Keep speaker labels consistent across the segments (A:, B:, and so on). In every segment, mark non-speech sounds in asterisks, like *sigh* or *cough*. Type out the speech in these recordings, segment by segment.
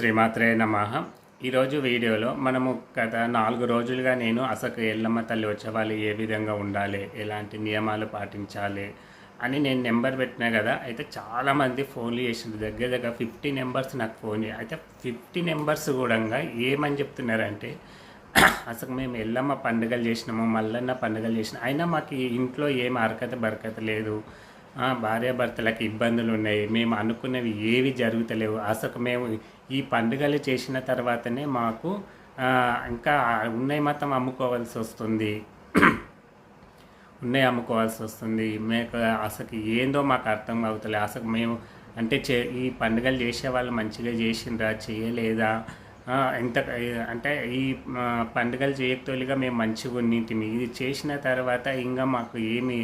A: శ్రీమాత్రే నమ. ఈరోజు వీడియోలో మనము గత నాలుగు రోజులుగా నేను అసలు ఎల్లమ్మ తల్లి వచ్చేవాళ్ళు ఏ విధంగా ఉండాలి ఎలాంటి నియమాలు పాటించాలి అని నేను నెంబర్ పెట్టినా కదా అయితే చాలామంది ఫోన్లు చేసింది దగ్గర దగ్గర ఫిఫ్టీ నెంబర్స్ నాకు ఫోన్ అయితే ఫిఫ్టీ నెంబర్స్ కూడా ఏమని చెప్తున్నారంటే అసలు మేము ఎల్లమ్మ పండుగలు చేసినాము మల్లన్న పండుగలు చేసినాం అయినా మాకు ఇంట్లో ఏం అరకత బరకత లేదు. భార్యాభర్తలకు ఇబ్బందులు ఉన్నాయి. మేము అనుకున్నవి ఏవి జరుగుతలేవు. అసలు మేము ఈ పండుగలు చేసిన తర్వాతనే మాకు ఇంకా ఉన్నాయి మాత్రం అమ్ముకోవాల్సి వస్తుంది. ఉన్నాయి అమ్ముకోవాల్సి వస్తుంది. మేక అసలు ఏందో మాకు అర్థం అవుతలే. అసలు మేము అంటే చే ఈ పండుగలు చేసే వాళ్ళు మంచిగా చేసిండ్రా చేయలేదా? ఎంత అంటే ఈ పండుగలు చేయతోలిగా మేము మంచిగా ఉన్నింటిమి. ఇది చేసిన తర్వాత ఇంకా మాకు ఏమి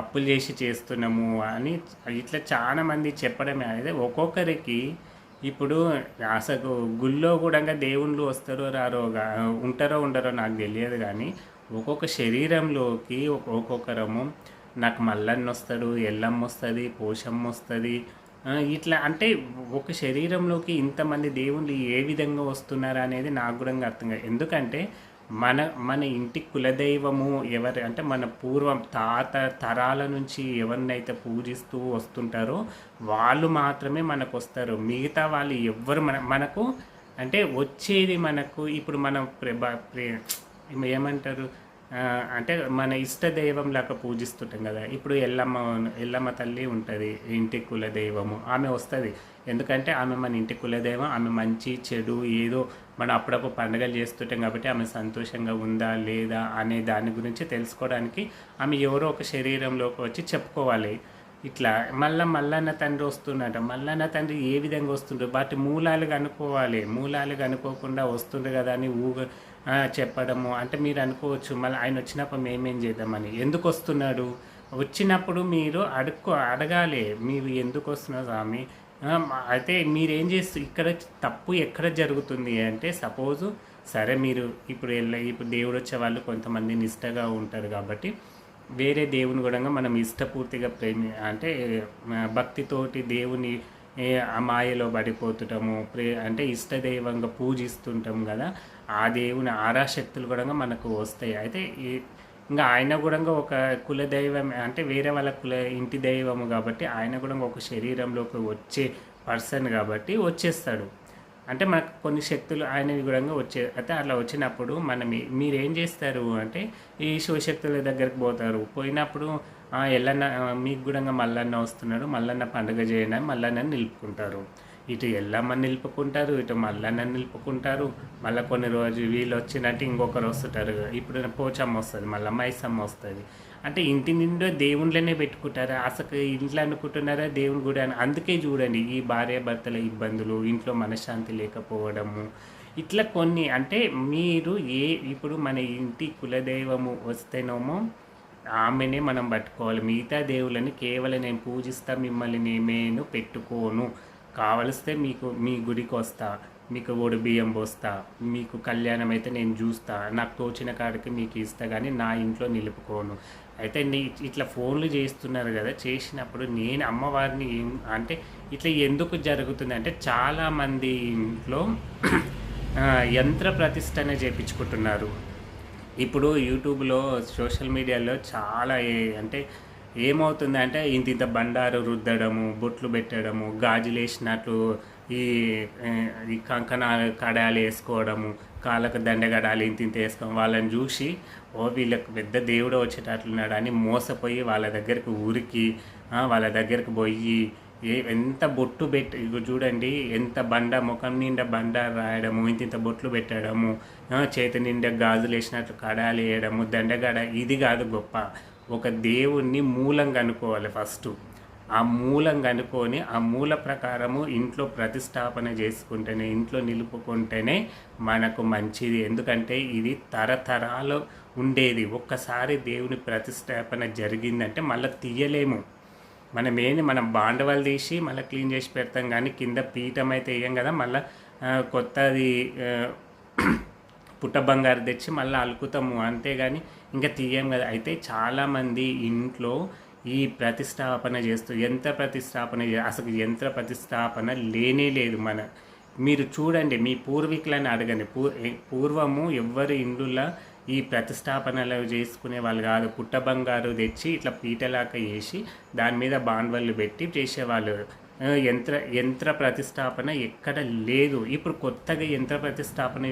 A: అప్పులు చేసి చేస్తున్నాము అని ఇట్లా చాలామంది చెప్పడమే. అయితే ఒక్కొక్కరికి ఇప్పుడు అసలు గుళ్ళో కూడా దేవుళ్ళు వస్తారో రారో ఉంటారో ఉండరో నాకు తెలియదు కానీ ఒక్కొక్క శరీరంలోకి ఒక్కొక్కరము నాకు మల్లన్న వస్తాడు ఎల్లమ్మ వస్తుంది పోషమ్మ వస్తుంది ఇట్లా అంటే ఒక శరీరంలోకి ఇంతమంది దేవుళ్ళు ఏ విధంగా వస్తున్నారు అనేది నాకు కూడా అర్థం కాదు. ఎందుకంటే మన మన ఇంటి కులదైవము ఎవరు అంటే మన పూర్వం తాత తరాల నుంచి ఎవరినైతే పూజిస్తూ వస్తుంటారో వాళ్ళు మాత్రమే మనకు వస్తారు మిగతా వాళ్ళు ఎవ్వరు మన మనకు అంటే వచ్చేది మనకు ఇప్పుడు మనం ప్రే- ప్రే- ఏమంటారు? అంటే మన ఇష్ట దైవం లాగా పూజిస్తుంటాం కదా. ఇప్పుడు ఎల్లమ్మ ఎల్లమ్మ తల్లి ఉంటుంది ఇంటి కుల దైవము ఆమె వస్తుంది. ఎందుకంటే ఆమె మన ఇంటి కులదైవం ఆమె మంచి చెడు ఏదో మనం అప్పుడప్పుడు పండుగలు చేస్తుంటాం కాబట్టి ఆమె సంతోషంగా ఉందా లేదా అనే దాని గురించి తెలుసుకోవడానికి ఆమె ఎవరో ఒక శరీరంలోకి వచ్చి చెప్పుకోవాలి. ఇట్లా మళ్ళా మల్లన్న తండ్రి వస్తున్నట మల్లన్న తండ్రి ఏ విధంగా వస్తుండ్రు వాటి మూలాలు కనుక్కోవాలి మూలాలు కనుక్కోకుండా వస్తుండ్రు కదా అని ఊగ చెప్పడము. అంటే మీరు అనుకోవచ్చు మళ్ళీ ఆయన వచ్చినప్పుడు మేమేం చేద్దామని. ఎందుకు వస్తున్నాడు? వచ్చినప్పుడు మీరు అడుక్కో అడగాలి. మీరు ఎందుకు వస్తున్నారు స్వామి? అయితే మీరేం చేస్తూ ఇక్కడ తప్పు ఎక్కడ జరుగుతుంది అంటే సపోజు సరే మీరు ఇప్పుడు వెళ్ళ ఇప్పుడు దేవుడు వచ్చే వాళ్ళు కొంతమంది నిష్టగా ఉంటారు కాబట్టి వేరే దేవుని కూడా మనం ఇష్టపూర్తిగా ప్రేమి అంటే భక్తితోటి దేవుని ఆ మాయలో పడిపోతుంటాము. ప్రే అంటే ఇష్టదైవంగా పూజిస్తుంటాం కదా. ఆ దేవుని ఆరాశక్తులు కూడా మనకు వస్తాయి. అయితే ఈ ఇంకా ఆయన కూడా ఒక కుల దైవం అంటే వేరే వాళ్ళ కుల ఇంటి దైవము కాబట్టి ఆయన కూడా ఒక శరీరంలోకి వచ్చే పర్సన్ కాబట్టి వచ్చేస్తాడు. అంటే మనకు కొన్ని శక్తులు ఆయనవి కూడా వచ్చే అయితే అట్లా వచ్చినప్పుడు మనం మీరేం మీరు ఏం చేస్తారు అంటే ఈ శివశక్తుల దగ్గరికి పోతారు. పోయినప్పుడు ఎల్లన్న మీకు కూడా మల్లన్న వస్తున్నాడు. మల్లన్న పండుగ చేయడం మల్లన్న నిలుపుకుంటారు. ఇటు ఎల్లమ్మ నిలుపుకుంటారు ఇటు మల్లన్న నిలుపుకుంటారు. మళ్ళీ కొన్ని రోజు వీళ్ళు వచ్చినట్టు ఇంకొకరు వస్తుంటారు. ఇప్పుడు పోచమ్మ వస్తుంది మళ్ళీ మైసమ్మ వస్తుంది. అంటే ఇంటి నిండా దేవుళ్ళనే పెట్టుకుంటారా? అసలు ఇంట్లో అనుకుంటున్నారా దేవుని గుడి అని? అందుకే చూడండి ఈ భార్య భర్తల ఇబ్బందులు ఇంట్లో మనశ్శాంతి లేకపోవడము. ఇట్లా కొన్ని అంటే మీరు ఏ ఇప్పుడు మన ఇంటి కులదైవము వస్తేనేమో ఆమెనే మనం పట్టుకోవాలి. మిగతా దేవుళ్ళని కేవలం నేను పూజిస్తా మిమ్మల్ని నేమేను పెట్టుకోను. కావలిస్తే మీకు మీ గుడికి వస్తా మీకు ఓడి బియ్యం పోస్తా మీకు కళ్యాణం అయితే నేను చూస్తా నాకు తోచిన కాడికి మీకు ఇస్తా కానీ నా ఇంట్లో నిలుపుకోను. అయితే నీ ఇట్లా ఫోన్లు చేస్తున్నారు కదా చేసినప్పుడు నేను అమ్మవారిని ఏం అంటే ఇట్లా ఎందుకు జరుగుతుంది అంటే చాలామంది ఇంట్లో యంత్ర ప్రతిష్టన చేపించుకుంటున్నారు. ఇప్పుడు యూట్యూబ్లో సోషల్ మీడియాలో చాలా ఏ- అంటే ఏమవుతుందంటే ఇంత ఇంత బండారు రుద్దడము బొట్లు పెట్టడము గాజులు వేసినట్లు ఈ ఈ కంకణాలు కడాలు వేసుకోవడము కాళ్ళకు దండగడాలు ఇంత ఇంత వేసుకోవడం వాళ్ళని చూసి ఓ వీళ్ళకి పెద్ద దేవుడు వచ్చేటట్లున్నాడు అని మోసపోయి వాళ్ళ దగ్గరికి ఉరికి వాళ్ళ దగ్గరికి పోయి ఏ ఎంత బొట్టు పెట్టి చూడండి ఎంత బండ ముఖం నిండా బండ రాయడము ఇంత ఇంత బొట్లు పెట్టడము చేతి నిండా గాజులు వేసినట్లు కడాలు వేయడము దండగడ ఇది కాదు గొప్ప. ఒక దేవుణ్ణి మూలం అనుకోవాలి ఫస్ట్ ఆ మూలంగా అనుకొని ఆ మూల ప్రకారము ఇంట్లో ప్రతిష్టాపన చేసుకుంటేనే ఇంట్లో నిలుపుకుంటేనే మనకు మంచిది. ఎందుకంటే ఇది తరతరాలు ఉండేది. ఒక్కసారి దేవుని ప్రతిష్టాపన జరిగిందంటే మళ్ళీ తీయలేము. మనం ఏంది? మనం బాండవాలు తీసి మళ్ళీ క్లీన్ చేసి పెడతాం కానీ కింద పీఠం అయితే వేయం కదా మళ్ళీ కొత్తది *clears throat* పుట్ట బంగారు తెచ్చి మళ్ళీ అలుకుతాము. అంతేగాని ఇంకా తీయం కదా. అయితే చాలామంది ఇంట్లో ఈ ప్రతిష్టాపన చేస్తూ యంత్ర ప్రతిష్టాపన అసలు యంత్ర ప్రతిష్టాపన లేనే లేదు మన. మీరు చూడండి మీ పూర్వీకులని అడగండి. పూ పూర్వము ఎవ్వరు ఇండ్లులా ఈ ప్రతిష్టాపనలు చేసుకునే వాళ్ళు కాదు. పుట్ట బంగారు తెచ్చి ఇట్లా పీటలాక వేసి దాని మీద బాండ్వల్లు పెట్టి చేసేవాళ్ళు. యంత్ర యంత్ర ప్రతిష్టాపన ఎక్కడ లేదు. ఇప్పుడు కొత్తగా యంత్ర ప్రతిష్టాపన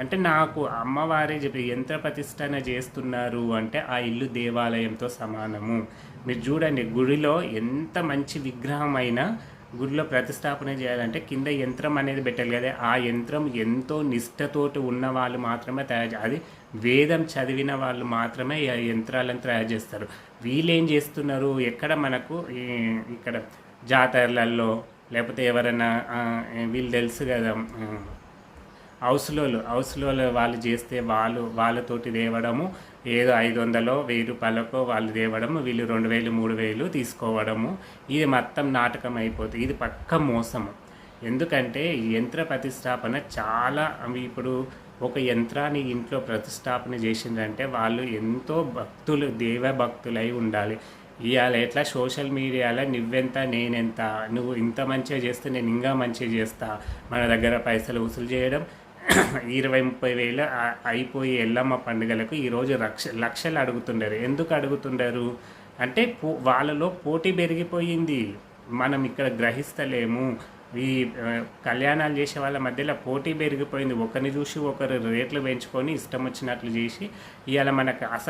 A: అంటే- నాకు అమ్మవారే చెప్పి యంత్ర ప్రతిష్టన చేస్తున్నారు అంటే ఆ ఇల్లు దేవాలయంతో సమానము. మీరు చూడండి గుడిలో ఎంత మంచి విగ్రహం అయినా గుడిలో ప్రతిష్టాపన చేయాలంటే కింద యంత్రం అనేది పెట్టాలి కదా. ఆ యంత్రం ఎంతో నిష్ఠతోటి ఉన్న వాళ్ళు మాత్రమే తయారు చే- అది వేదం చదివిన వాళ్ళు మాత్రమే యంత్రాలను తయారు చేస్తారు. వీళ్ళు ఏం చేస్తున్నారు? ఎక్కడ మనకు ఇక్కడ జాతరలలో లేకపోతే ఎవరైనా వీళ్ళు తెలుసు కదా ఆ, హౌస్లోలు. హౌస్లో వాళ్ళు చేస్తే వాళ్ళు వాళ్ళతోటి తేవడము ఏదో ఐదు వందలో వెయ్యి రూపాయలకో వాళ్ళు తేవడము వీళ్ళు రెండు వేలు మూడు వేలు తీసుకోవడము. ఇది మొత్తం నాటకం అయిపోతుంది ఇది పక్క మోసము. ఎందుకంటే యంత్ర ప్రతిష్టాపన చాలా ఇప్పుడు ఒక యంత్రాన్ని ఇంట్లో ప్రతిష్టాపన చేసిందంటే వాళ్ళు ఎంతో భక్తులు దేవ భక్తులై ఉండాలి. ఇవాళ ఎట్లా సోషల్ మీడియాలో నువ్వెంత నేనెంత నువ్వు ఇంత మంచిగా చేస్తే నేను ఇంకా మంచిగా చేస్తా మన దగ్గర పైసలు వసూలు చేయడం *clears throat* ఇరవై ముప్పై వేలు అయిపోయి ఎల్లమ్మ పండుగలకు ఈరోజు లక్ష లక్షలు అడుగుతుండారు. ఎందుకు అడుగుతుండరు? అంటే పో వాళ్ళలో పోటీ పెరిగిపోయింది. మనం ఇక్కడ గ్రహిస్తలేము. ఈ కళ్యాణాలు చేసే వాళ్ళ మధ్యలో పోటీ పెరిగిపోయింది. ఒకరిని చూసి ఒకరు రేట్లు పెంచుకొని ఇష్టం వచ్చినట్లు చేసి ఇవాళ మనకు అస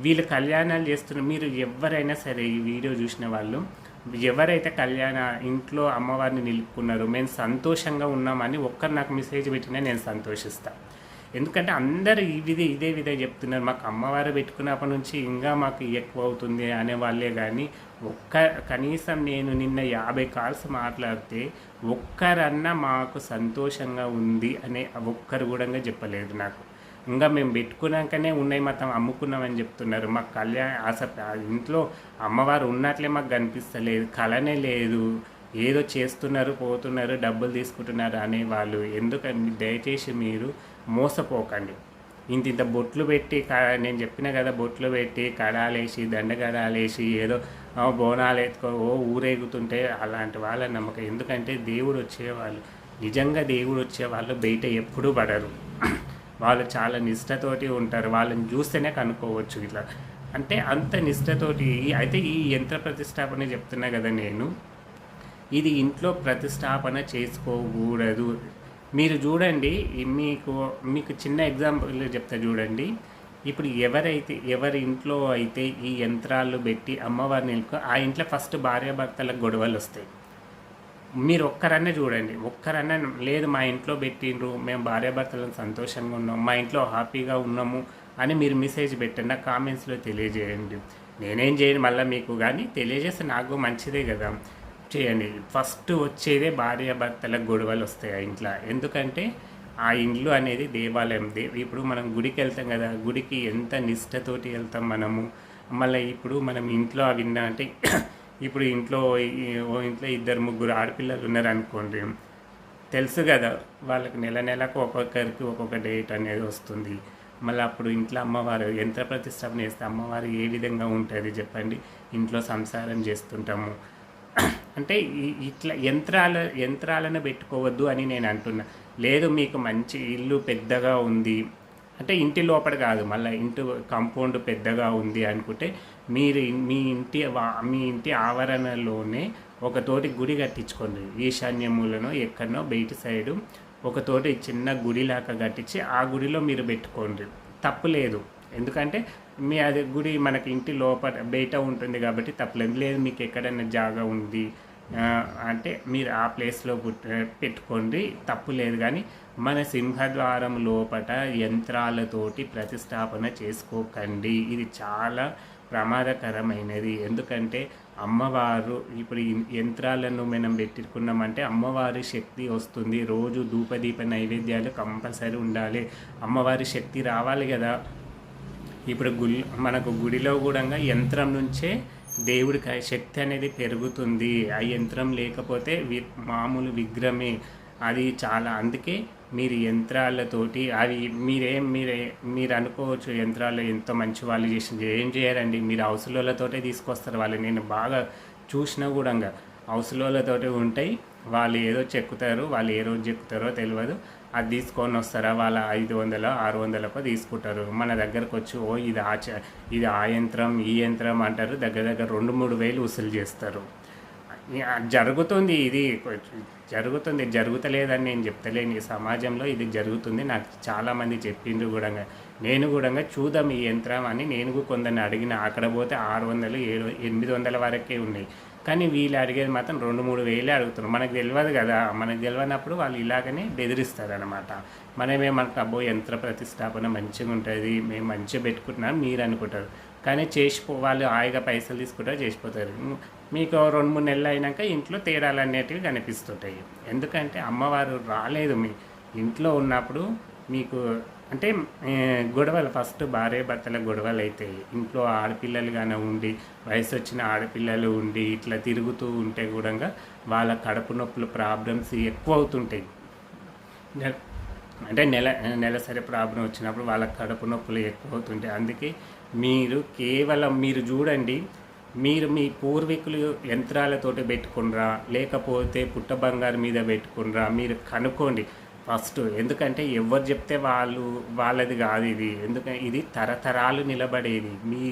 A: వీళ్ళు కళ్యాణాలు చేస్తున్న మీరు ఎవరైనా సరే ఈ వీడియో చూసిన వాళ్ళు ఎవరైతే కళ్యాణ ఇంట్లో అమ్మవారిని నిలుపుకున్నారో మేము సంతోషంగా ఉన్నామని ఒక్కరు నాకు మెసేజ్ పెట్టినా నేను సంతోషిస్తాను ఎందుకంటే అందరు ఈ ఇదే విధంగా చెప్తున్నారు. మాకు అమ్మవారు పెట్టుకున్నప్పటి నుంచి ఇంకా మాకు ఎక్కువ అవుతుంది అనే వాళ్ళే కానీ ఒక్క కనీసం నేను నిన్న యాభై కాల్స్ మాట్లాడితే ఒక్కరన్నా మాకు సంతోషంగా ఉంది అనే ఒక్కరు కూడా చెప్పలేదు నాకు. ఇంకా మేము పెట్టుకున్నాకనే ఉన్నాయి మొత్తం అమ్ముకున్నామని చెప్తున్నారు. మాకు కళ్యాణ అసలు ఇంట్లో అమ్మవారు ఉన్నట్లే మాకు కనిపిస్తలేదు కళనే లేదు. ఏదో చేస్తున్నారు పోతున్నారు డబ్బులు తీసుకుంటున్నారు అనే వాళ్ళు. ఎందుకని దయచేసి మీరు మోసపోకండి. ఇంత ఇంత బొట్లు పెట్టి నేను చెప్పిన కదా బొట్లు పెట్టి కడాలేసి దండగడాలేసి ఏదో బోనాలు ఎత్తుకో ఓ ఊరేగుతుంటే అలాంటి వాళ్ళ నమ్మకం. ఎందుకంటే దేవుడు వచ్చేవాళ్ళు నిజంగా దేవుడు వచ్చేవాళ్ళు బయట ఎప్పుడూ పడరు. వాళ్ళు చాలా నిష్ఠతోటి ఉంటారు. వాళ్ళని చూస్తేనే కనుక్కోవచ్చు ఇట్లా. అంటే అంత నిష్ఠతోటి అయితే ఈ యంత్ర ప్రతిష్టాపన చెప్తున్నా కదా నేను. ఇది ఇంట్లో ప్రతిష్టాపన చేసుకోకూడదు. మీరు చూడండి మీకు మీకు చిన్న ఎగ్జాంపుల్ చెప్తా చూడండి. ఇప్పుడు ఎవరైతే ఎవరి ఇంట్లో అయితే ఈ యంత్రాలు పెట్టి అమ్మవారిని ఆ ఇంట్లో ఫస్ట్ భార్యాభర్తలకు గొడవలు వస్తాయి. మీరు ఒక్కరన్నా చూడండి. ఒక్కరన్నా లేదు మా ఇంట్లో పెట్టిండ్రు మేము భార్యాభర్తలను సంతోషంగా ఉన్నాం మా ఇంట్లో హ్యాపీగా ఉన్నాము అని మీరు మెసేజ్ పెట్టండి నా కామెంట్స్లో తెలియజేయండి. నేనేం చేయను మళ్ళీ మీకు కానీ తెలియజేస్తే నాకు మంచిదే కదా. చేయండి. ఫస్ట్ వచ్చేదే భార్యాభర్తలకు గొడవలు వస్తాయి ఆ ఇంట్లో. ఎందుకంటే ఆ ఇండ్లు అనేది దేవాలయం. దే ఇప్పుడు మనం గుడికి వెళ్తాం కదా గుడికి ఎంత నిష్ఠతోటి వెళ్తాం మనము. మళ్ళీ ఇప్పుడు మనం ఇంట్లో అవి అంటే ఇప్పుడు ఇంట్లో ఓ ఇంట్లో ఇద్దరు ముగ్గురు ఆడపిల్లలు ఉన్నారు అనుకోండి తెలుసు కదా వాళ్ళకి నెల నెలకు ఒక్కొక్కరికి ఒక్కొక్క డేట్ అనేది వస్తుంది. మళ్ళీ అప్పుడు ఇంట్లో అమ్మవారు యంత్ర ప్రతిష్టాపన చేస్తే అమ్మవారు ఏ విధంగా ఉంటుంది చెప్పండి. ఇంట్లో సంసారం చేస్తుంటాము. *clears throat* అంటే ఇట్లా యంత్రాల యంత్రాలను పెట్టుకోవద్దు అని నేను అంటున్నా. లేదు మీకు మంచి ఇల్లు పెద్దగా ఉంది అంటే ఇంటి లోపల కాదు మళ్ళీ ఇంటి కాంపౌండ్ పెద్దగా ఉంది అనుకుంటే మీరు మీ ఇంటి వా- మీ ఇంటి ఆవరణలోనే ఒక తోటి గుడి కట్టించుకోండి. ఈశాన్యములనో ఎక్కడనో బయటి సైడు ఒక తోటి చిన్న గుడిలాగా కట్టించి ఆ గుడిలో మీరు పెట్టుకోండి. తప్పు లేదు. ఎందుకంటే మీ అది గుడి మనకి ఇంటి లోపల బయట ఉంటుంది కాబట్టి తప్పలేదు లేదు మీకు ఎక్కడైనా జాగా ఉంది అంటే మీరు ఆ ప్లేస్లో పుట్- పెట్టుకోండి తప్పు లేదు కానీ మన సింహద్వారం లోపట యంత్రాలతోటి ప్రతిష్టాపన చేసుకోకండి. ఇది చాలా ప్రమాదకరమైనది. ఎందుకంటే అమ్మవారు ఇప్పుడు యంత్రాలను మనం పెట్టుకున్నామంటే అమ్మవారి శక్తి వస్తుంది. రోజు ధూపదీప నైవేద్యాలు కంపల్సరీ ఉండాలి. అమ్మవారి శక్తి రావాలి కదా ఇప్పుడు గుడి మనకు గుడిలో కూడా యంత్రం నుంచే దేవుడికి శక్తి అనేది పెరుగుతుంది ఆ యంత్రం లేకపోతే వి మామూలు విగ్రహమే. అది చాలా అందుకే మీరు యంత్రాలతోటి అవి మీరేం మీరే మీరు అనుకోవచ్చు యంత్రాలు ఎంతో మంచి వాళ్ళు చేసింది ఏం చేయరండి? మీరు హౌస్లతోటే తీసుకొస్తారు వాళ్ళు నేను బాగా చూసినా కూడా హౌస్లతోటే ఉంటాయి. వాళ్ళు ఏదో చెక్కుతారు వాళ్ళు ఏ రోజు చెక్కుతారో తెలియదు అది తీసుకొని వస్తారా? వాళ్ళ ఐదు వందలు ఆరు వందలకు తీసుకుంటారు. మన దగ్గరకు వచ్చి ఓ ఇది ఆ చ- ఇది ఆ యంత్రం ఈ యంత్రం అంటారు. దగ్గర దగ్గర రెండు మూడు వేలు వసూలు చేస్తారు. జరుగుతుంది ఇది. జరుగుతుంది. జరుగుతలేదని నేను చెప్తలేను. ఈ సమాజంలో ఇది జరుగుతుంది. నాకు చాలామంది చెప్పిండ్రు కూడా. నేను కూడా చూద్దాం ఈ యంత్రం అని. నేను కూడా కొందరిని అడిగిన. అక్కడ పోతే ఆరు వందలు ఏడు ఎనిమిది వందల వరకే ఉన్నాయి. కానీ వీళ్ళు అడిగేది మాత్రం రెండు మూడు వేలే అడుగుతున్నారు. మనకు తెలియదు కదా మనకు తెలియనప్పుడు వాళ్ళు ఇలాగనే బెదిరిస్తారు అనమాట మనమే మనకు అబ్బో యంత్ర ప్రతిష్టాపన మంచిగా ఉంటుంది మేము మంచిగా పెట్టుకుంటున్నాం మీరు అనుకుంటారు. కానీ చేసిపో వాళ్ళు హాయిగా పైసలు తీసుకుంటారు చేసిపోతారు. మీకు రెండు మూడు నెలలు అయినాక ఇంట్లో తేడాలు అనేటివి కనిపిస్తుంటాయి. ఎందుకంటే అమ్మవారు రాలేదు మీ ఇంట్లో ఉన్నప్పుడు మీకు అంటే గొడవలు. ఫస్ట్ భార్య భర్తల గొడవలు అవుతాయి ఇంట్లో ఆడపిల్లలు కానీ ఉండి వయసు వచ్చిన ఆడపిల్లలు ఉండి ఇట్లా తిరుగుతూ ఉంటే కూడా వాళ్ళ కడుపు నొప్పులు ప్రాబ్లమ్స్ ఎక్కువ అవుతుంటాయి అంటే నెల నెలసరి ప్రాబ్లం వచ్చినప్పుడు వాళ్ళ కడుపు నొప్పులు ఎక్కువ అవుతుంటాయి అందుకే మీరు కేవలం మీరు చూడండి మీరు మీ పూర్వీకులు యంత్రాలతోటి పెట్టుకునరా లేకపోతే పుట్ట బంగారు మీద పెట్టుకునరా మీరు కనుక్కోండి. ఫస్ట్. ఎందుకంటే ఎవరు చెప్తే వాళ్ళు వాళ్ళది కాదు ఇది. ఎందుకంటే ఇది తరతరాలు నిలబడేది మీ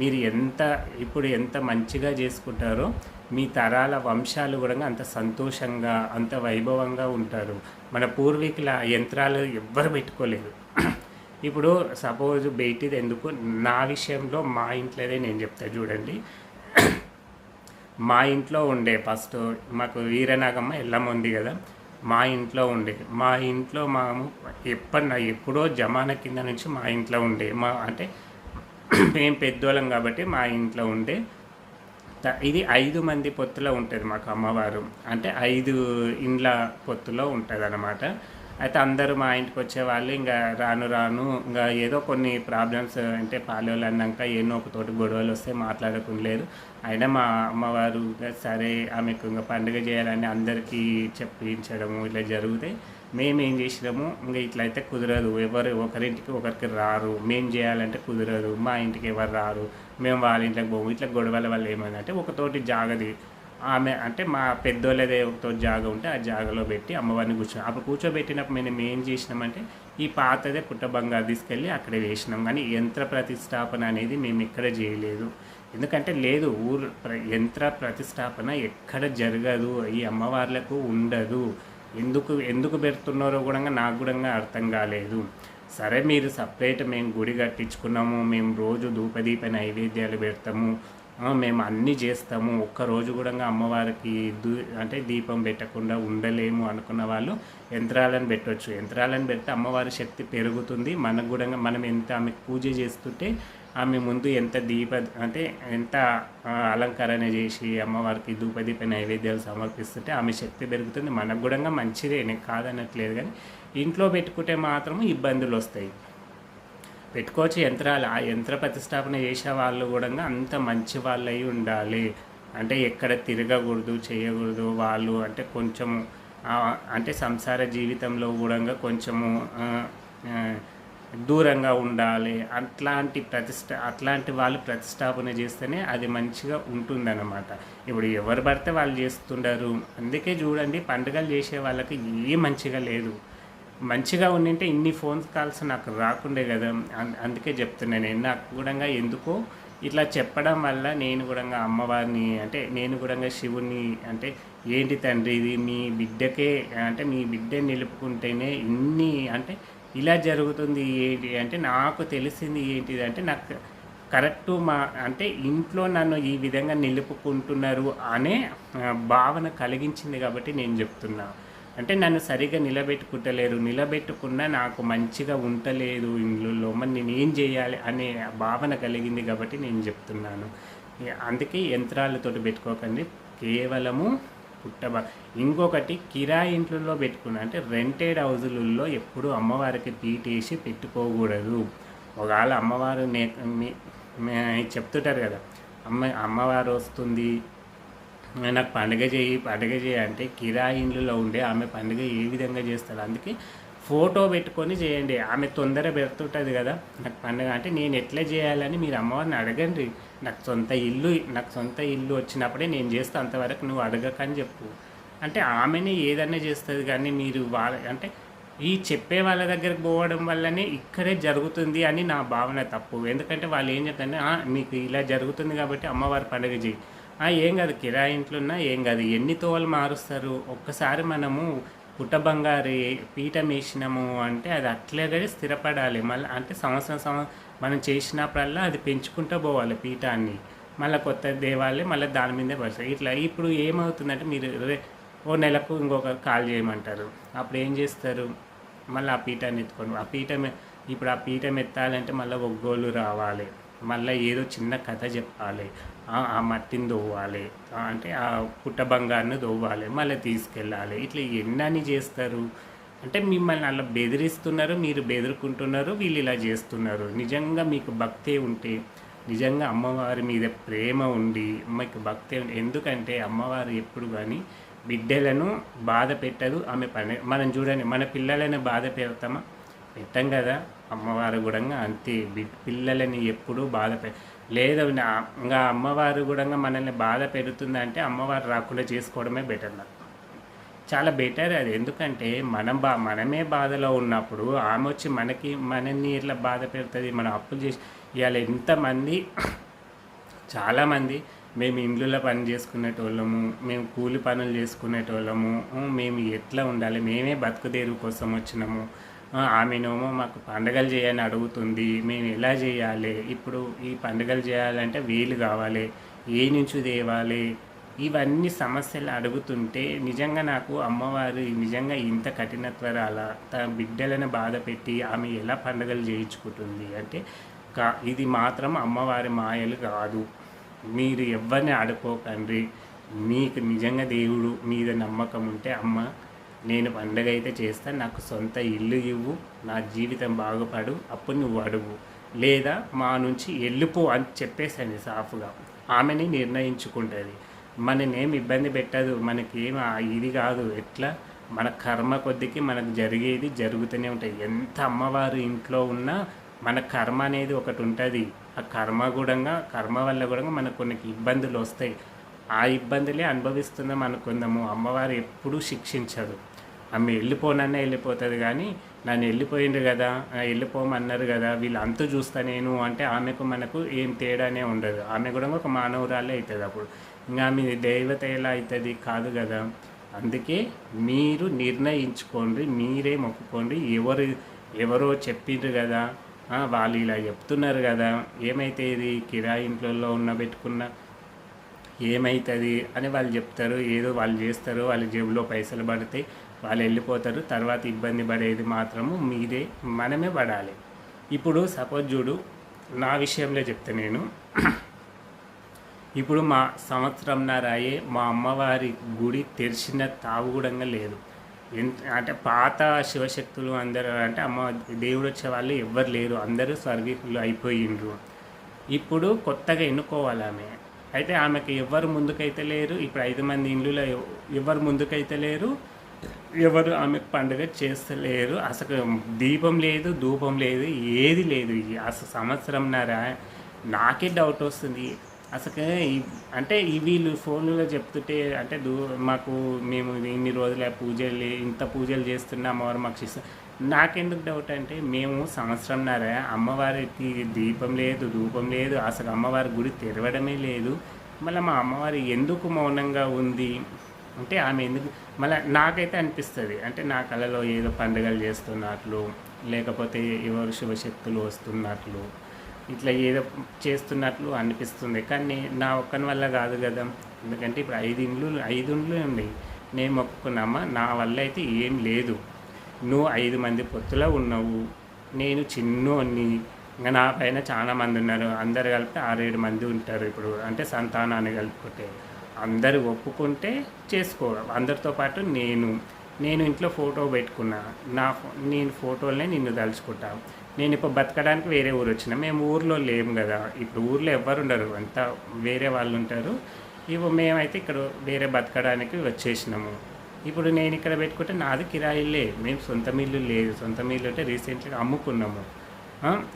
A: మీరు ఎంత ఇప్పుడు ఎంత మంచిగా చేసుకుంటారో మీ తరాల వంశాలు కూడా అంత సంతోషంగా అంత వైభవంగా ఉంటారు. మన పూర్వీకుల యంత్రాలు ఎవ్వరు పెట్టుకోలేదు. ఇప్పుడు సపోజ్ బయటిది ఎందుకు? నా విషయంలో మా ఇంట్లోదే నేను చెప్తా చూడండి. మా ఇంట్లో ఉండే ఫస్ట్ మాకు వీరనాగమ్మ ఎల్లమ్మ ఉంది కదా. మా ఇంట్లో ఉండే. మా ఇంట్లో మాము ఎప్పటి ఎప్పుడో జమానా కింద నుంచి మా ఇంట్లో ఉండే. మా అంటే మేము పెద్దోళ్ళం కాబట్టి మా ఇంట్లో ఉండే. ఇది ఐదు మంది పొత్తులో ఉంటుంది మాకు అమ్మవారు. అంటే ఐదు ఇండ్ల పొత్తులో ఉంటుంది అన్నమాట అయితే అందరూ మా ఇంటికి వచ్చేవాళ్ళు ఇంకా రాను రాను ఇంకా ఏదో కొన్ని ప్రాబ్లమ్స్ అంటే పాలేళ్ళు అన్నాక ఎన్నో ఒకతోటి గొడవలు వస్తే మాట్లాడకుండా అయినా మా అమ్మవారు ఇంకా సరే ఆమెకు ఇంకా పండుగ చేయాలని అందరికీ చెప్పించడము ఇట్లా జరిగితే మేము ఏం చేసినాము ఇంకా ఇట్లా అయితే కుదరదు. ఎవరు ఒకరింటికి ఒకరికి రారు. మేము చేయాలంటే కుదరదు. మా ఇంటికి ఎవరు రారు. మేము వాళ్ళ ఇంట్లోకి పోము. ఇట్లా గొడవల వల్ల ఏమైందంటే ఒకతోటి జాగది. ఆమె అంటే మా పెద్దోళ్ళదే ఒకతో జాగ ఉంటే ఆ జాగలో పెట్టి అమ్మవారిని కూర్చో అప్పుడు కూర్చోబెట్టినప్పుడు మేము ఏం చేసినామంటే ఈ పాతదే పుట్ట బంగారు తీసుకెళ్ళి అక్కడ వేసినాం. కానీ యంత్ర ప్రతిష్టాపన అనేది మేము ఎక్కడ చేయలేదు. ఎందుకంటే లేదు ఊరు ప్ర- యంత్ర ప్రతిష్టాపన ఎక్కడ జరగదు. ఈ అమ్మవార్లకు ఉండదు. ఎందుకు ఎందుకు పెడుతున్నారో కూడా నాకు కూడా అర్థం కాలేదు. సరే మీరు సపరేట్ మేము గుడి కట్టించుకున్నాము. మేము రోజు ధూపదీప నైవేద్యాలు పెడతాము. మేము అన్నీ చేస్తాము. ఒక్క రోజు కూడా అమ్మవారికి దూ అంటే దీపం పెట్టకుండా ఉండలేము అనుకున్న వాళ్ళు యంత్రాలను పెట్టవచ్చు యంత్రాలను పెడితే అమ్మవారి శక్తి పెరుగుతుంది. మనకు కూడా మనం ఎంత ఆమెకు పూజ చేస్తుంటే ఆమె ముందు ఎంత దీప అంటే ఎంత అలంకరణ చేసి అమ్మవారికి ధూపదీప నైవేద్యాలు సమర్పిస్తుంటే ఆమె శక్తి పెరుగుతుంది. మనకు కూడా మంచిదే. నేను కాదనట్లేదు కానీ ఇంట్లో పెట్టుకుంటే మాత్రం ఇబ్బందులు వస్తాయి. పెట్టుకోవచ్చు. యంత్రాలు ఆ యంత్ర ప్రతిష్టాపన చేసే వాళ్ళు కూడా అంత మంచి వాళ్ళు అయి ఉండాలి. అంటే ఎక్కడ తిరగకూడదు చేయకూడదు వాళ్ళు అంటే కొంచెము అంటే సంసార జీవితంలో కూడా కొంచెము దూరంగా ఉండాలి. అట్లాంటి ప్రతిష్ట అట్లాంటి వాళ్ళు ప్రతిష్టాపన చేస్తేనే అది మంచిగా ఉంటుందన్నమాట. ఇప్పుడు ఎవరు పడితే వాళ్ళు చేస్తుండరు అందుకే చూడండి పండుగలు చేసే వాళ్ళకి ఏ మంచిగా లేదు. మంచిగా ఉండింటే ఇన్ని ఫోన్ కాల్స్ నాకు రాకుండే కదా. అందుకే చెప్తున్నాను నేను. నాకు కూడా ఎందుకో ఇట్లా చెప్పడం వల్ల నేను కూడా అమ్మవారిని అంటే నేను కూడా శివుని అంటే ఏంటి తండ్రి ఇది? మీ బిడ్డకే అంటే మీ బిడ్డ నిలుపుకుంటేనే ఇన్ని అంటే ఇలా జరుగుతుంది ఏంటి అంటే నాకు తెలిసింది ఏంటిది అంటే నాకు కరెక్ట్ మా అంటే ఇంట్లో నన్ను ఈ విధంగా నిలుపుకుంటున్నారు అనే భావన కలిగించింది కాబట్టి నేను చెప్తున్నాను అంటే నన్ను సరిగా నిలబెట్టుకుంటలేరు. నిలబెట్టుకున్నా నాకు మంచిగా ఉంటలేదు ఇంట్లో మరి నేను ఏం చేయాలి అనే భావన కలిగింది కాబట్టి నేను చెప్తున్నాను. అందుకే యంత్రాలతోటి పెట్టుకోకండి. కేవలము పుట్టబ ఇంకొకటి కిరాయి ఇంట్లో పెట్టుకున్న అంటే రెంటెడ్ హౌజులలో ఎప్పుడు అమ్మవారికి పీటేసి పెట్టుకోకూడదు. ఒకవేళ అమ్మవారు నే చెప్తుంటారు కదా అమ్మ అమ్మవారు వస్తుంది నాకు పండుగ చేయి పండుగ చేయి అంటే కిరాయి ఇండ్లలో ఉండే ఆమె పండుగ ఏ విధంగా చేస్తారు అందుకే ఫోటో పెట్టుకొని చేయండి. ఆమె తొందర పెడుతుంటుంది కదా నాకు పండుగ అంటే నేను ఎట్లా చేయాలని మీరు అమ్మవారిని అడగండి. నాకు సొంత ఇల్లు నాకు సొంత ఇల్లు వచ్చినప్పుడే నేను చేస్తా అంతవరకు నువ్వు అడగకని చెప్పు. అంటే ఆమెనే ఏదన్నా చేస్తుంది కానీ మీరు వాళ్ళ అంటే ఈ చెప్పే వాళ్ళ దగ్గరికి పోవడం వల్లనే ఇక్కడే జరుగుతుంది అని నా భావన తప్పు. ఎందుకంటే వాళ్ళు ఏం చెప్తారంటే మీకు ఇలా జరుగుతుంది కాబట్టి అమ్మవారి పండుగ చేయి. ఏం కాదు కిరాయి ఇంట్లో ఉన్నా ఏం కాదు. ఎన్ని తోవలు మారుస్తారు? ఒక్కసారి మనము పుట్ట బంగారు పీఠం వేసినాము అంటే అది అట్లాగే స్థిరపడాలి. మళ్ళీ అంటే సంవత్సరం సంవ మనం చేసినప్పుడల్లా అది పెంచుకుంటూ పోవాలి పీఠాన్ని. మళ్ళీ కొత్త దేవాలి మళ్ళీ దాని మీదే పడతాయి. ఇట్లా ఇప్పుడు ఏమవుతుందంటే మీరు ఓ నెలకు ఇంకొక కాల్ చేయమంటారు. అప్పుడు ఏం చేస్తారు? మళ్ళీ ఆ పీఠాన్ని ఎత్తుకోండి ఆ పీఠం ఇప్పుడు ఆ పీఠం ఎత్తాలంటే మళ్ళీ ఒగ్గోలు రావాలి. మళ్ళీ ఏదో చిన్న కథ చెప్పాలి. ఆ- మట్టిని దొవ్వాలి అంటే ఆ పుట్ట బంగారుని దొవ్వాలి మళ్ళీ తీసుకెళ్ళాలి. ఇట్లా ఎన్నని చేస్తారు? అంటే మిమ్మల్ని అలా బెదిరిస్తున్నారు మీరు బెదురుకుంటున్నారు వీళ్ళు ఇలా చేస్తున్నారు. నిజంగా మీకు భక్తే ఉంటే నిజంగా అమ్మవారి మీద ప్రేమ ఉండి మీకు భక్తే ఎందుకంటే అమ్మవారు ఎప్పుడు కానీ బిడ్డలను బాధ పెట్టదు. ఆమె పని మనం చూడండి మన పిల్లలను బాధ పెడతామా? పెట్టం కదా. అమ్మవారు కూడా అంతే. బి- పిల్లలని ఎప్పుడూ బాధ పె లేదు ఇంకా అమ్మవారు కూడా మనల్ని బాధ పెడుతుందంటే అమ్మవారు రాకుండా చేసుకోవడమే బెటర్ నాకు చాలా బెటర్ అది. ఎందుకంటే మనం బా మనమే బాధలో ఉన్నప్పుడు ఆమె వచ్చి మనకి మనల్ని ఇట్లా బాధ పెడుతుంది? మనం అప్పులు చేసి ఇవాళ ఎంతమంది *clears throat* చాలామంది మేము ఇండ్లలో పని చేసుకునేటోళ్ళము మేము కూలి పనులు చేసుకునేటోళ్ళము మేము ఎట్లా ఉండాలి? మేమే బతుకుదేరు కోసం వచ్చినాము. ఆమెనేమో మాకు పండగలు చేయని అడుగుతుంది మేము ఎలా చేయాలి? ఇప్పుడు ఈ పండగలు చేయాలంటే వీలు కావాలి ఏ నుంచి తేవాలి? ఇవన్నీ సమస్యలు అడుగుతుంటే నిజంగా నాకు అమ్మవారు నిజంగా ఇంత కఠినత్వరాల? తన బిడ్డలను బాధ పెట్టి ఆమె ఎలా పండుగలు చేయించుకుంటుంది? అంటే కా ఇది మాత్రం అమ్మవారి మాయలు కాదు. మీరు ఎవరిని ఆడుకోకండి. మీకు నిజంగా దేవుడు మీద నమ్మకం ఉంటే అమ్మ నేను పండగ అయితే చేస్తాను నాకు సొంత ఇల్లు ఇవ్వు నా జీవితం బాగుపడు అప్పుడు నువ్వు అడుగు. లేదా మా నుంచి వెళ్ళిపో అని చెప్పేసాను సాఫ్గా. ఆమెని నిర్ణయించుకుంటుంది. మననేం ఇబ్బంది పెట్టదు మనకేం ఆ ఇది కాదు. ఎట్లా? మన కర్మ కొద్దికి మనకు జరిగేది జరుగుతూనే ఉంటాయి. ఎంత అమ్మవారు ఇంట్లో ఉన్నా మన కర్మ అనేది ఒకటి ఉంటుంది. ఆ కర్మ కూడా కర్మ వల్ల కూడా మనకు కొన్ని ఇబ్బందులు వస్తాయి. ఆ ఇబ్బందులే అనుభవిస్తున్నాం అనుకుందాము. అమ్మవారు ఎప్పుడూ శిక్షించదు. ఆమె వెళ్ళిపోనన్నా వెళ్ళిపోతుంది కానీ నన్ను వెళ్ళిపోయిండ్రు కదా వెళ్ళిపోమన్నారు కదా వీళ్ళు అంతా చూస్తా నేను అంటే ఆమెకు మనకు ఏం తేడానే ఉండదు. ఆమె కూడా ఒక మానవురాలే అవుతుంది అప్పుడు. ఇంకా ఆమె దైవత ఎలా అవుతుంది కాదు కదా. అందుకే మీరు నిర్ణయించుకోండి మీరే మొక్కుకోండి ఎవరు ఎవరో చెప్పిండ్రు కదా వాళ్ళు ఇలా చెప్తున్నారు కదా ఏమైతే ఇది కిరాయి ఇంట్లో ఉన్న పెట్టుకున్న ఏమవుతుంది అని వాళ్ళు చెప్తారు. ఏదో వాళ్ళు చేస్తారు వాళ్ళ జేబులో పైసలు పడితే వాళ్ళు వెళ్ళిపోతారు. తర్వాత ఇబ్బంది పడేది మాత్రము మీరే మనమే పడాలి. ఇప్పుడు సపోజ్ చూడు నా విషయంలో చెప్తే నేను. ఇప్పుడు మా సంవత్సరంన్నర అయ్యే మా అమ్మవారి గుడి తెరిచిన తావుగూడంగా లేదు. ఎంత అంటే పాత శివశక్తులు అందరూ అంటే అమ్మ దేవుడు వచ్చే వాళ్ళు ఎవ్వరు లేరు. అందరూ స్వర్గీకులు అయిపోయిండ్రు. ఇప్పుడు కొత్తగా ఎన్నుకోవాలి ఆమె. అయితే ఆమెకి ఎవరు ముందుకైతే లేరు. ఇప్పుడు ఐదు మంది ఇండ్లలో ఎవరు ముందుకైతే లేరు. ఎవరు ఆమె పండుగ చేస్తలేరు. అసలు దీపం లేదు ధూపం లేదు ఏది లేదు. అసలు సంవత్సరంన్నర నాకే డౌట్ వస్తుంది. అసలు అంటే వీళ్ళు ఫోన్లో చెప్తుంటే అంటే దూ మాకు మేము ఇన్ని రోజుల పూజలు ఇంత పూజలు చేస్తున్నా అమ్మవారు మాకు చేస్తాం నాకెందుకు డౌట్ అంటే మేము సంవత్సరంన్నర అమ్మవారికి దీపం లేదు ధూపం లేదు. అసలు అమ్మవారి గుడి తెరవడమే లేదు. మళ్ళీ మా అమ్మవారు ఎందుకు మౌనంగా ఉంది? అంటే ఆమె ఎందుకు మళ్ళీ నాకైతే అనిపిస్తుంది. అంటే నా కళలో ఏదో పండుగలు చేస్తున్నట్లు లేకపోతే ఎవరు శివశక్తులు వస్తున్నట్లు ఇట్లా ఏదో చేస్తున్నట్లు అనిపిస్తుంది. కానీ నా ఒక్కని వల్ల కాదు కదా. ఎందుకంటే ఇప్పుడు ఐదు ఇండ్లు ఐదు ఇండ్లు ఉన్నాయి. నేను మొక్కుకున్నామా? నా వల్ల అయితే ఏం లేదు. నువ్వు ఐదు మంది పొత్తులో ఉన్నావు. నేను చిన్నోన్ని. ఇంకా నా పైన చాలా మంది ఉన్నారు. అందరు కలిపి ఆరేడు మంది ఉంటారు ఇప్పుడు. అంటే సంతానాన్ని కలుపుకుంటే అందరు ఒప్పుకుంటే చేసుకోవడం. అందరితో పాటు నేను. నేను ఇంట్లో ఫోటో పెట్టుకున్నా. నా ఫో- నేను ఫోటోలనే నిన్ను తలుచుకుంటాను నేను ఇప్పుడు బతకడానికి వేరే ఊరు వచ్చిన. మేము ఊర్లో లేము కదా. ఇప్పుడు ఊర్లో ఎవ్వరు ఉండరు. అంతా వేరే వాళ్ళు ఉంటారు. ఇవి మేమైతే ఇక్కడ వేరే బతకడానికి వచ్చేసినాము. ఇప్పుడు నేను ఇక్కడ పెట్టుకుంటే నాది కిరాయిలే. మేము సొంత మిల్లు లేదు. సొంత మిల్లు అంటే రీసెంట్గా అమ్ముకున్నాము.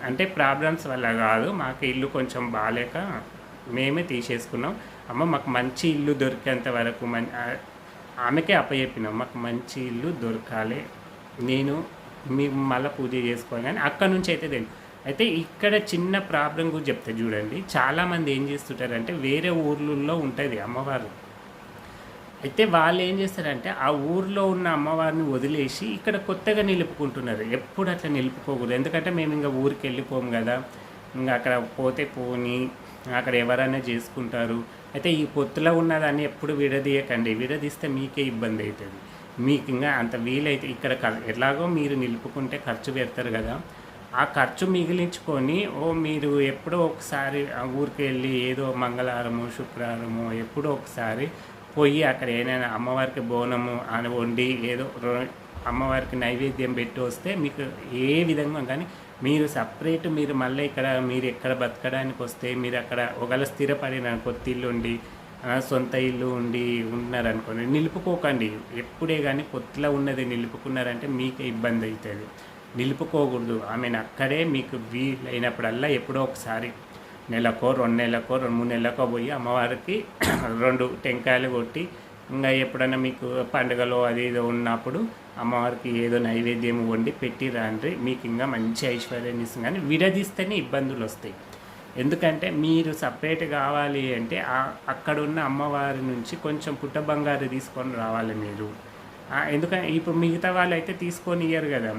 A: అంటే ప్రాబ్లమ్స్ వల్ల కాదు. మాకు ఇల్లు కొంచెం బాగాలేక మేమే తీసేసుకున్నాం. అమ్మ మాకు మంచి ఇల్లు దొరికేంత వరకు మం ఆమెకే అప్పచెప్పినాం. మాకు మంచి ఇల్లు దొరకాలి. నేను మేము మళ్ళీ పూజ చేసుకోవాలి కానీ అక్కడ నుంచి అయితే తెలియదు అయితే ఇక్కడ చిన్న ప్రాబ్లం గురించి చెప్తే చూడండి. చాలామంది ఏం చేస్తుంటారంటే వేరే ఊర్లలో ఉంటుంది అమ్మవారు. అయితే వాళ్ళు ఏం చేస్తారంటే ఆ ఊర్లో ఉన్న అమ్మవారిని వదిలేసి ఇక్కడ కొత్తగా నిలుపుకుంటున్నారు. ఎప్పుడు అట్లా నిలుపుకోకూడదు. ఎందుకంటే మేము ఇంకా ఊరికి వెళ్ళిపోము కదా. ఇంకా అక్కడ పోతే పోని అక్కడ ఎవరైనా చేసుకుంటారు. అయితే ఈ పొత్తులో ఉన్నదాన్ని ఎప్పుడు విడదీయకండి. విడదీస్తే మీకే ఇబ్బంది అవుతుంది మీకు ఇంకా అంత వీలైతే ఇక్కడ ఎలాగో మీరు నిలుపుకుంటే ఖర్చు పెడతారు కదా. ఆ ఖర్చు మిగిలించుకొని ఓ మీరు ఎప్పుడో ఒకసారి ఆ ఊరికి వెళ్ళి ఏదో మంగళవారము శుక్రవారము ఎప్పుడో ఒకసారి పోయి అక్కడ ఏదైనా అమ్మవారికి బోనము అని వండి ఏదో అమ్మవారికి నైవేద్యం పెట్టి వస్తే మీకు ఏ విధంగా కానీ మీరు సపరేట్ మీరు మళ్ళీ ఇక్కడ మీరు ఎక్కడ బతకడానికి వస్తే మీరు అక్కడ ఒకవేళ స్థిరపడిన కొత్త ఇల్లు ఉండి సొంత ఇల్లు ఉండి ఉన్నారనుకోండి నిలుపుకోకండి. ఎప్పుడే కానీ కొత్తలో ఉన్నది నిలుపుకున్నారంటే మీకే ఇబ్బంది అవుతుంది నిలుపుకోకూడదు. ఆమెను అక్కడే మీకు వీలైనప్పుడల్లా ఎప్పుడో ఒకసారి నెలకో రెండు నెలకో రెండు మూడు నెలలకో పోయి అమ్మవారికి *clears throat* రెండు టెంకాయలు కొట్టి ఇంకా ఎప్పుడైనా మీకు పండుగలో అది ఏదో ఉన్నప్పుడు అమ్మవారికి ఏదో నైవేద్యం వండి పెట్టి రాండ్రి. మీకు ఇంకా మంచి ఐశ్వర్యాన్ని ఇస్తుంది. కానీ విడదీస్తేనే ఇబ్బందులు వస్తాయి. ఎందుకంటే మీరు సపరేట్ కావాలి అంటే అక్కడ అక్కడున్న అమ్మవారి నుంచి కొంచెం పుట్ట బంగారు తీసుకొని రావాలి మీరు. ఎందుకంటే ఇప్పుడు మిగతా వాళ్ళు అయితే తీసుకొని ఇయ్యరు కదా.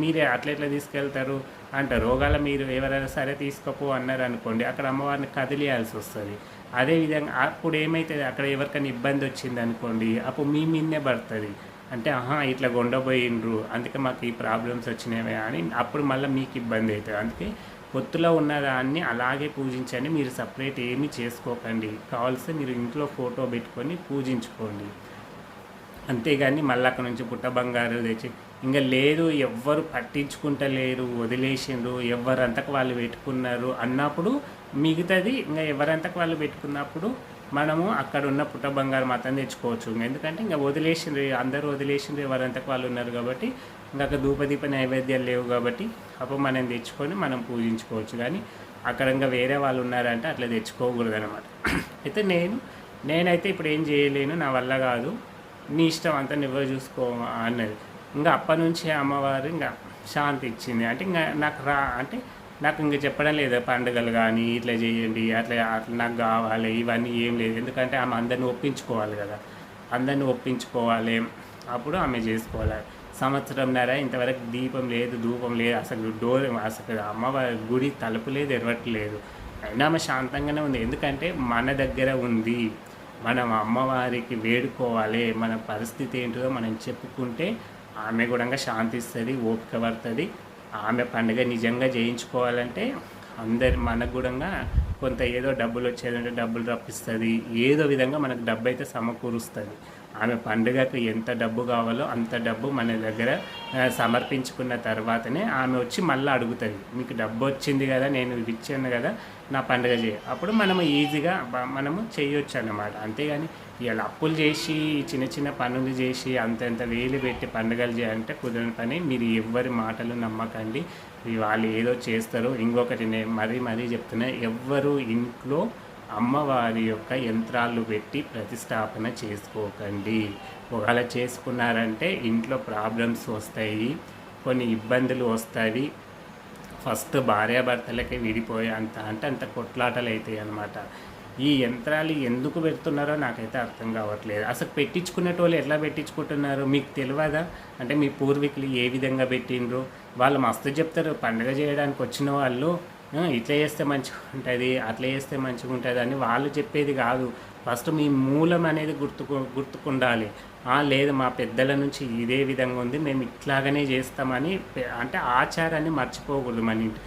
A: మీరే అట్లా ఎట్లా తీసుకెళ్తారు అంటారు రోగాల మీరు ఎవరైనా సరే తీసుకోపో అన్నారు అనుకోండి అక్కడ అమ్మవారిని కదిలియాల్సి వస్తుంది. అదేవిధంగా అప్పుడు ఏమైతుంది అక్కడ ఎవరికైనా ఇబ్బంది వచ్చింది అనుకోండి అప్పుడు మీ మీదనే పడుతుంది. అంటే ఆహా ఇట్లా కొండపోయిండ్రు అందుకే మాకు ఈ ప్రాబ్లమ్స్ వచ్చినవే అని అప్పుడు మళ్ళీ మీకు ఇబ్బంది అవుతుంది అందుకే పొత్తులో ఉన్న దాన్ని అలాగే పూజించండి. మీరు సపరేట్ ఏమీ చేసుకోకండి. కావాల్సి మీరు ఇంట్లో ఫోటో పెట్టుకొని పూజించుకోండి. అంతేగాని మళ్ళీ అక్కడ నుంచి పుట్ట బంగారు తెచ్చి ఇంకా లేదు ఎవ్వరు పట్టించుకుంటలేరు వదిలేసిండ్రు ఎవరంతకు వాళ్ళు పెట్టుకున్నారు అన్నప్పుడు మిగతాది. ఇంకా ఎవరంతకు వాళ్ళు పెట్టుకున్నప్పుడు మనము అక్కడ ఉన్న పుట్ట బంగారు మాత్రం తెచ్చుకోవచ్చు. ఇంకా ఎందుకంటే ఇంకా వదిలేసిండ్రు అందరూ వదిలేసిండ్రు ఎవరంతకు వాళ్ళు ఉన్నారు కాబట్టి ఇంకా ధూపదీప నైవేద్యాలు లేవు కాబట్టి అప్పుడు మనం తెచ్చుకొని మనం పూజించుకోవచ్చు. కానీ అక్కడ ఇంకా వేరే వాళ్ళు ఉన్నారంటే అట్లా తెచ్చుకోకూడదు అనమాట అయితే నేను నేనైతే ఇప్పుడు ఏం చేయలేను నా వల్ల కాదు. నీ ఇష్టం అంతా నువ్వే చూసుకో అన్నది. ఇంకా అప్పటి నుంచి అమ్మవారు ఇంకా శాంతి ఇచ్చింది. అంటే ఇంకా నాకు రా అంటే నాకు ఇంకా చెప్పడం లేదు పండుగలు కానీ ఇట్లా చేయండి అట్లా అట్లా నాకు కావాలి ఇవన్నీ ఏం లేదు. ఎందుకంటే ఆమె అందరిని ఒప్పించుకోవాలి కదా. అందరిని ఒప్పించుకోవాలి. అప్పుడు ఆమె చేసుకోవాలి. సంవత్సరంన్నర ఇంతవరకు దీపం లేదు ధూపం లేదు. అసలు డోర్ అసలు అమ్మవారి గుడి తలుపు లేదు ఎరవట్లేదు. అయినా ఆమె శాంతంగానే ఉంది. ఎందుకంటే మన దగ్గర ఉంది. మనం అమ్మవారికి వేడుకోవాలి మన పరిస్థితి ఏంటిదో మనం చెప్పుకుంటే ఆమె కూడా శాంతిస్తుంది ఓపిక పడుతుంది. ఆమె పండుగ నిజంగా చేయించుకోవాలంటే అందరి మనకు కూడా కొంత ఏదో డబ్బులు వచ్చేదంటే డబ్బులు రప్పిస్తుంది. ఏదో విధంగా మనకు డబ్బు అయితే సమకూరుస్తుంది. ఆమె పండుగకు ఎంత డబ్బు కావాలో అంత డబ్బు మన దగ్గర సమర్పించుకున్న తర్వాతనే ఆమె వచ్చి మళ్ళీ అడుగుతుంది మీకు డబ్బు వచ్చింది కదా నేను ఇచ్చాను కదా నా పండుగ చేయ. అప్పుడు మనము ఈజీగా మనము చేయొచ్చు అన్నమాట. అంతేగాని ఇలా అప్పులు చేసి చిన్న చిన్న పనులు చేసి అంతంత వేలు పెట్టి పండుగలు చేయాలంటే కుదరని పని. మీరు ఎవ్వరి మాటలు నమ్మకండి. వాళ్ళు ఏదో చేస్తారు ఇంకొకటి నేను మరీ మరీ చెప్తున్నా ఎవ్వరు ఇంట్లో అమ్మవారి యొక్క యంత్రాలు పెట్టి ప్రతిష్టాపన చేసుకోకండి. ఒకవేళ చేసుకున్నారంటే ఇంట్లో ప్రాబ్లమ్స్ వస్తాయి కొన్ని ఇబ్బందులు వస్తాయి. ఫస్ట్ భార్యాభర్తలకే విడిపోయే అంత అంటే అంత కొట్లాటలు అవుతాయి అన్నమాట. ఈ యంత్రాలు ఎందుకు పెడుతున్నారో నాకైతే అర్థం కావట్లేదు. అసలు పెట్టించుకునేటోళ్ళు ఎట్లా పెట్టించుకుంటున్నారు? మీకు తెలియదా? అంటే మీ పూర్వీకులు ఏ విధంగా పెట్టిండ్రు? వాళ్ళు మస్తు చెప్తారు పండగ చేయడానికి వచ్చిన వాళ్ళు ఇట్లా చేస్తే మంచిగా ఉంటుంది అట్లా చేస్తే మంచిగా ఉంటుంది అని వాళ్ళు చెప్పేది కాదు. ఫస్ట్ మీ మూలం అనేది గుర్తుకు గుర్తుకుండాలి. లేదు మా పెద్దల నుంచి ఇదే విధంగా ఉంది మేము ఇట్లాగనే చేస్తామని అంటే ఆచారాన్ని మర్చిపోకూడదు మన. ఇంటి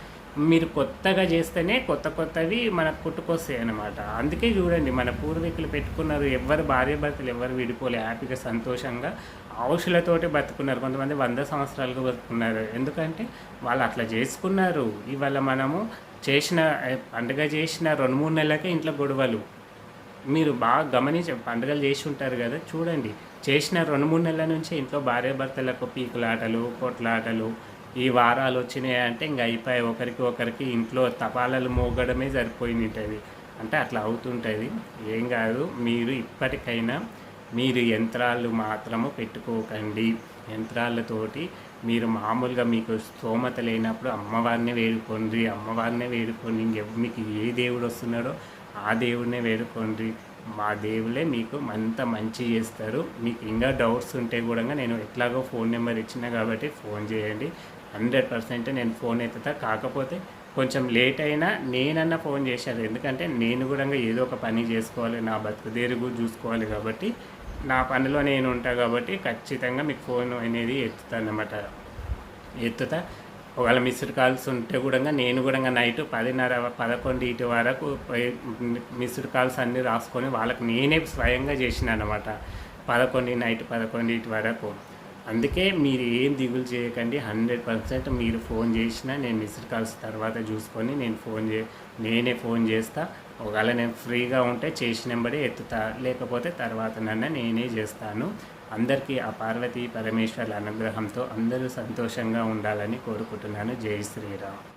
A: మీరు కొత్తగా చేస్తేనే కొత్త కొత్తవి మనకు పుట్టుకొస్తాయి అన్నమాట. అందుకే చూడండి మన పూర్వీకులు పెట్టుకున్నారు ఎవరు భార్య భర్తలు ఎవరు విడిపోలే హ్యాపీగా సంతోషంగా ఔషులతోటి బతుకున్నారు. కొంతమంది వంద సంవత్సరాలుగా బతుకున్నారు. ఎందుకంటే వాళ్ళు అట్లా చేసుకున్నారు. ఇవాళ మనము చేసిన పండుగ చేసిన రెండు మూడు నెలలకే ఇంట్లో గొడవలు. మీరు బాగా గమనించి పండుగలు చేసి ఉంటారు కదా చూడండి. చేసిన రెండు మూడు నెలల నుంచి ఇంట్లో భార్యాభర్తలకు పీకులాటలు కొట్లాటలు ఈ వారాలు వచ్చినాయి అంటే ఇంకా అయిపోయి ఒకరికి ఒకరికి ఇంట్లో తపాలలు మోగడమే సరిపోయి ఉంటుంది అంటే అట్లా అవుతుంటుంది. ఏం కాదు మీరు ఇప్పటికైనా మీరు యంత్రాలు మాత్రము పెట్టుకోకండి. యంత్రాలతోటి మీరు మామూలుగా మీకు స్తోమత లేనప్పుడు అమ్మవారిని వేడుకోండి అమ్మవారినే వేడుకోండి. ఇంకెవ మీకు ఏ దేవుడు వస్తున్నాడో ఆ దేవుడినే వేడుకోండి. మా దేవులే మీకు అంత మంచి చేస్తారు. మీకు ఇంకా డౌట్స్ ఉంటే కూడా నేను ఎట్లాగో ఫోన్ నెంబర్ ఇచ్చిన కాబట్టి ఫోన్ చేయండి. హండ్రెడ్ పర్సెంట్ నేను ఫోన్ ఎత్తుతా. కాకపోతే కొంచెం లేట్ అయినా నేనన్నా ఫోన్ చేశాను ఎందుకంటే నేను కూడా ఏదో ఒక పని చేసుకోవాలి. నా బతుకుదేరుగు చూసుకోవాలి కాబట్టి నా పనిలో నేను ఉంటా కాబట్టి ఖచ్చితంగా మీకు ఫోన్ అనేది ఎత్తుతాను అన్నమాట. ఎత్తుతా. ఒకవేళ మిస్డ్ కాల్స్ ఉంటే కూడా నేను కూడా నైట్ పదిన్నర పదకొండు ఇటు వరకు మిస్డ్ కాల్స్ అన్నీ రాసుకొని వాళ్ళకి నేనే స్వయంగా చేసిన అనమాట పదకొండు నైట్ పదకొండు ఇటు వరకు. అందుకే మీరు ఏం దిగులు చేయకండి. హండ్రెడ్ పర్సెంట్ మీరు ఫోన్ చేసినా నేను మిస్డ్ కాల్స్ తర్వాత చూసుకొని నేను ఫోన్ చే నేనే ఫోన్ చేస్తా. ఒకవేళ నేను ఫ్రీగా ఉంటే చేసిన నెంబరే ఎత్తుతా. లేకపోతే తర్వాత నన్న నేనే చేస్తాను. అందరికీ ఆ పార్వతీ పరమేశ్వర్ల అనుగ్రహంతో అందరూ సంతోషంగా ఉండాలని కోరుకుంటున్నాను. జై శ్రీరామ్.